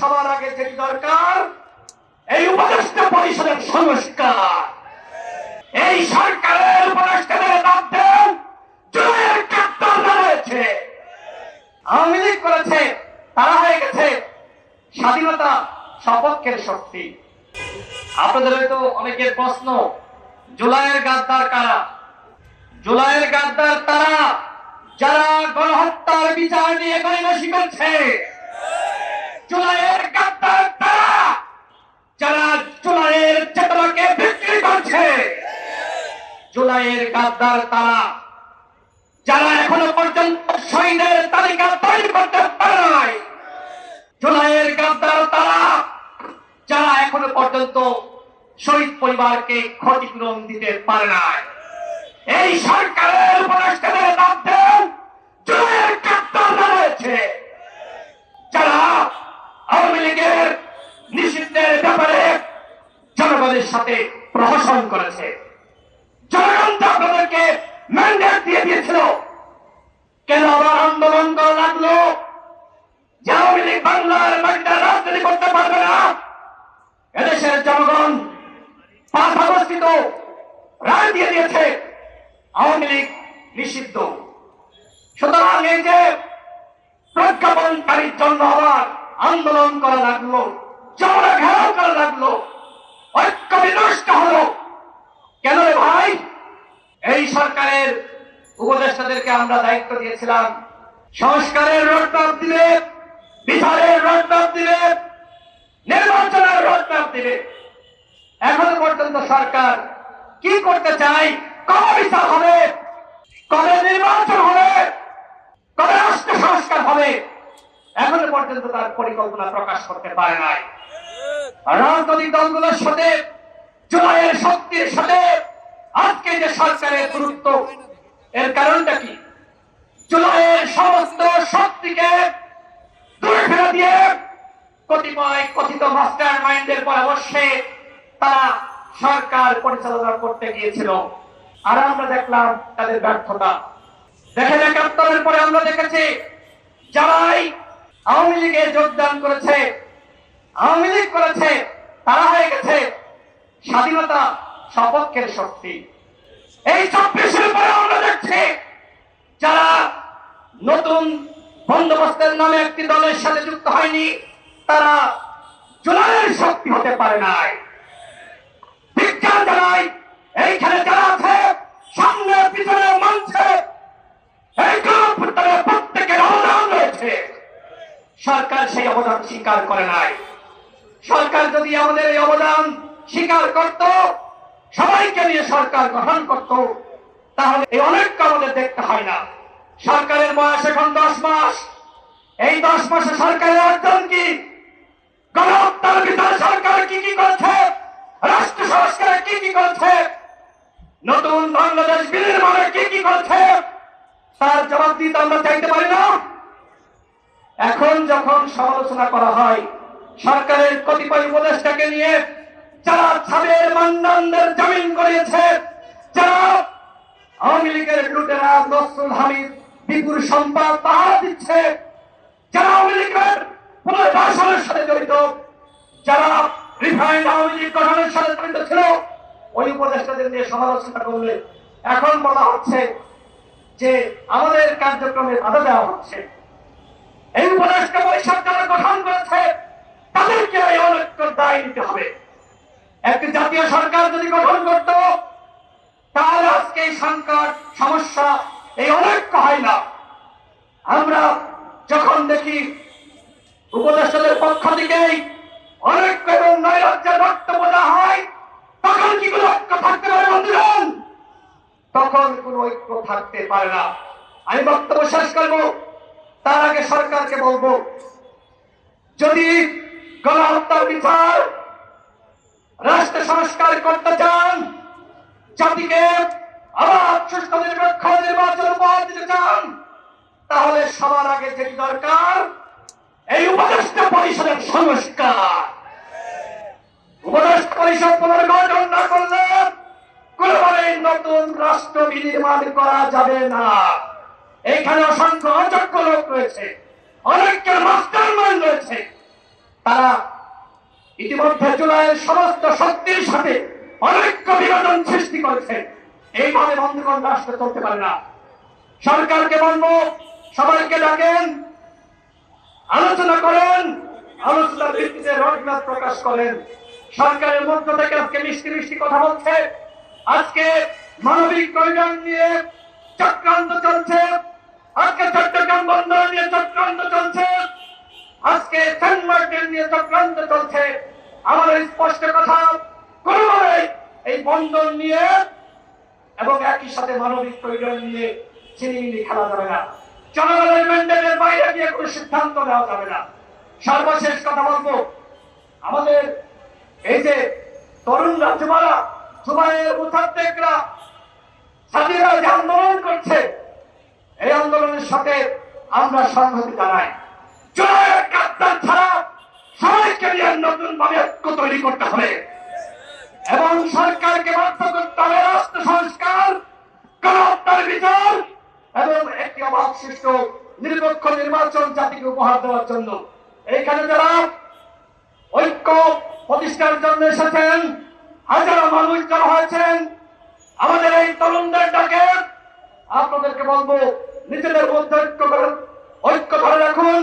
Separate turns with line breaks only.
সবার আগে যেটি দরকার, এই উপদেষ্টা পরিষদের সংস্কার। এই সরকারের উপদেষ্টাদের ক্যাপ্টেন রয়েছে আওয়ামী লীগ করেছে, তারা হয়ে গেছে স্বাধীনতা সপক্ষের শক্তি। আপনাদের হয়তো অনেকের প্রশ্ন, জুলাইয়ের গাদ্দার কারা? জুলাইয়ের গাদ্দার তারা যারা গণহত্যার বিচার নিয়ে গণিবাসী করছে। জুলাইয়ের গাদ্দার তারা, যারা জুলাইয়ের চেতনাকে বিক্রি করছে। জুলাইয়ের গাদ্দার তারা, যারা এখনও পর্যন্ত শহীদের তালিকা তৈরি করতে পারে নাই। জুলাইয়ের তারা, যারা এখনও পর্যন্ত শহীদ পরিবারকে ক্ষতিপূরণ দিতে পারে নাই। এই সরকারের উপদেষ্টাদের মধ্যে জুলাইয়ের গাদ্দার রয়েছে যারা আওয়ামী লীগের নিষিদ্ধের ব্যাপারে জনগণের সাথে প্রহসন করেছে। জনগণ তো আপনাদেরকে ম্যান্ডেট দিয়ে দিয়েছিল। কেন আবার আন্দোলন করা লাগল? আওয়ামী লীগ বাংলার মাটিতে রাজনীতি করতে পারবে না? এদেশের জনগণ পাঁচ অবস্থিত রায় দিয়ে দিয়েছে, আওয়ামী লীগ নিষিদ্ধ। সুতরাং এই যে প্রজ্ঞাপনকারীর জন্য আবার আন্দোলন করা লাগল। চওড়া ঘেরাও করা লাগল, ঐক্য বিনষ্ট হলো। কেন রে ভাই? এই সরকারের উপদেষ্টাদেরকে আমরা দায়িত্ব দিয়েছিলাম। সংস্কারের রোডম্যাপ দিবে, বিচারের রোডম্যাপ দিবে, নির্বাচনের রোডম্যাপ দিবে। এখনও পর্যন্ত সরকার কি করতে চাই কবে বিচার হবে, কবে নির্বাচন হবে, কবে রাষ্ট্র সংস্কার হবে, এখনও পর্যন্ত তার পরিকল্পনা প্রকাশ করতে পারে নাই। রাজনৈতিক দলগুলোর সাথে, জুলাইয়ের শক্তির সাথে আজকে যে সরকারের গুরুত্ব, এর কারণটা কি? জুলাইয়ের সমস্ত শক্তিকে দূরে ফেলে দিয়ে কতিপয় কথিত মাস্টার মাইন্ডের পরামর্শে তারা সরকার পরিচালনা করতে গিয়েছিল। আর আমরা দেখলাম তাদের ব্যর্থতা। দেখেন একাত্তরের পরে আমরা দেখেছি, যারাই আওয়ামী লীগে যোগদান করেছে, আওয়ামী লীগ করেছে তারা হয়ে গেছে স্বাধীনতা সপক্ষের শক্তি। এই চব্বিশের পরে আমরা দেখছি যারা নতুন বন্দোবস্তের নামে একটি দলের সাথে যুক্ত হয়নি, তারা জুলাইয়ের শক্তি হতে পারে নাই। বিজ্ঞান জানাই এইখানে যারা আছে, সামনে পিছনে মঞ্চে এই প্রত্যেকের অবদান রয়েছে। সরকার সেই অবদান স্বীকার করে নাই। সরকার যদি আমাদের এই অবদান স্বীকার করত, সবাইকে নিয়ে সরকার গঠন করত, তাহলে এই অনেকটা আমাদের দেখতে হয় না। সরকারের বয়স এখন দশ মাস। এই দশ মাসে সরকারের অর্জন কি? গণহত্যার ভিতরে সরকার কি কি করছে? রাষ্ট্র সংস্কারে কি কি করছে? নতুন বাংলাদেশ বিনির্মাণে কি কি করছে? তার জবাব দিতে আমরা চাইতে পারি না। এখন যখন সমালোচনা করা হয় সরকারের কতিপয় উপদেষ্টাকে নিয়ে যারা ছাদের মান্নানদের জামিন করিয়েছে যারা আওয়ামী লীগের লুটেরা নসরুল হামিদ বিপুল সম্পদ পাহারা দিচ্ছে, যারা আওয়ামী লীগের পুনর্বাসনের সাথে জড়িত, যারা রিফাইন্ড আওয়ামী লীগ গঠনের সাথে জড়িত ছিল, ওই উপদেষ্টাদের নিয়ে সমালোচনা করলে এখন বলা হচ্ছে যে আমাদের কার্যক্রমে বাধা দেওয়া হচ্ছে। এই উপদেষ্টা পরিষদ যারা গঠন করেছে তাদেরকে এই অনৈক্য দায় নিতে হবে। একটি জাতীয় সরকার যদি গঠন করত তার আজকে এই সংকট, সমস্যা, এই অনৈক্য হয় না। আমরা যখন দেখি উপদেষ্টাদের পক্ষ থেকেই অনৈক্য এবং নৈরাজ্যের বক্তব্য দেওয়া হয়, তখন কি কোনো ঐক্য থাকতে পারে বন্ধুগণ? তখন কোন ঐক্য থাকতে পারে না। আমি বক্তব্য শেষ করব। তার আগে সরকারকে বলব, যদি গণহত্যার বিচার রাষ্ট্র সংস্কার করতে চান, জাতিকে আবার সুস্থ নিরপেক্ষ নির্বাচন উপহার দিতে চান, তাহলে সবার আগে যেটি দরকার, এই উপদেষ্টা পরিষদের সংস্কার। উপদেষ্টা পরিষদ পুনর্গঠন না করলে কোনোভাবেই নতুন রাষ্ট্র বিনির্মাণ করা যাবে না। এইখানে অসংখ্য অযোগ্য লোক রয়েছে, অনেকের মাস্টার মাইন্ড রয়েছে তারা ইতিমধ্যে জুলাইয়ের সমস্ত শক্তির সাথে অনৈক্য বিভাজন সৃষ্টি করেছে। এইভাবে বন্ধুগণ রাষ্ট্র চলতে পারে না। সরকারকে বলব, সবাইকে ডাকেন, আলোচনা করেন, আলোচনার ভিত্তিতে রোডম্যাপ প্রকাশ করেন। সরকারের মধ্য থেকে আজকে মিষ্টি মিষ্টি কথা বলছে। আজকে মানবিক কল্যাণ নিয়ে চক্রান্ত চলছে। নিয়ে চক্রান্ত চলছে। আমাদের স্পষ্ট কথা, কোনোভাবে এই বন্দর নিয়ে এবং একই সাথে মানবিক প্রয়োজন নিয়ে চিনিমিনি খেলা যাবে না। জনগণের ম্যান্ডেটের বাইরে গিয়ে কোনো সিদ্ধান্ত নেওয়া যাবে না। সর্বশেষ কথা বলব, আমাদের এই যে তরুণরা, যুবারা যুবায়ের মুথাদ্দেকরা সাথীরা যে আন্দোলন করছে, এই আন্দোলনের সাথে আমরা সংহতি জানাই। জয়ের কাপ্তান ছাড়া সবাইকে নিয়ে নতুন ভাবে ঐক্য তৈরি করতে হবে। এবং সরকারকে বাধ্য করতে হবে রাষ্ট্র সংস্কার, গণহত্যার বিচার এবং একটি অবাধ সৃষ্ট নিরপেক্ষ নির্বাচন জাতিকে উপহার দেওয়ার জন্য। এইখানে যারা ঐক্য প্রতিষ্ঠার জন্য এসেছেন, হাজারো মানুষ জড়ো হয়েছেন, আমাদের এই তরুণদের ডাকে আপনাদেরকে বলব, নিজেদের মধ্যে ঐক্য ঐক্য ধরে রাখুন।